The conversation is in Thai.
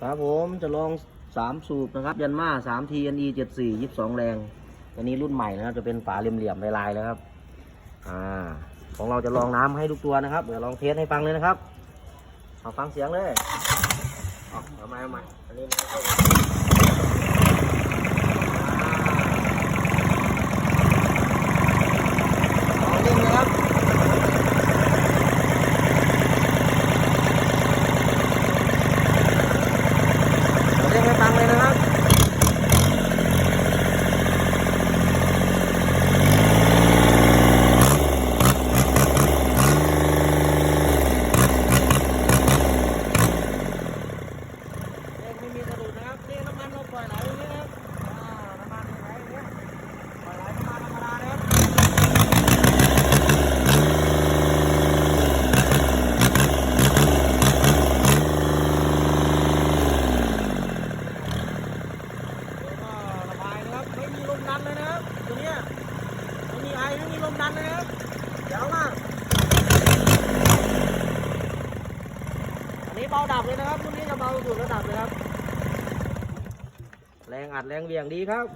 ครับผมจะลองสามสูบนะครับ ยันมาสามทียันอีเจ็ดสี่ยี่สิบสองแรงอันนี้รุ่นใหม่นะครับจะเป็นฝาเหลี่ยมๆลายๆแล้วครับ อ่า ของเราจะลองน้ำให้ทุกตัวนะครับเดี๋ยวลองเทสให้ฟังเลยนะครับเอาฟังเสียงเลยเอาเอามาเอามาอันนี้ครับลองเล่นนะครับ เรียกให้ฟังเลยนะครับ เองไม่มีสะดุดนะครับ นี่น้ำมันเราปล่อยไหลอย่างนี้นะครับอ่าน้ำมันไหลอย่างนี้ปล่อยไหลน้ำมันธรรมดานะครับแล้วก็ระบายนะครับ ไม่มีลมดันเลยนะครับ ตัวเนี้ย ไม่มีลมดันเลยนะครับเดี๋ยวมากอันนี้เบาดับเลยนะครับรุ่นนี้จะเบาสุดระดับเลยครับ แรงอัดแรงเหวี่ยงดีครับ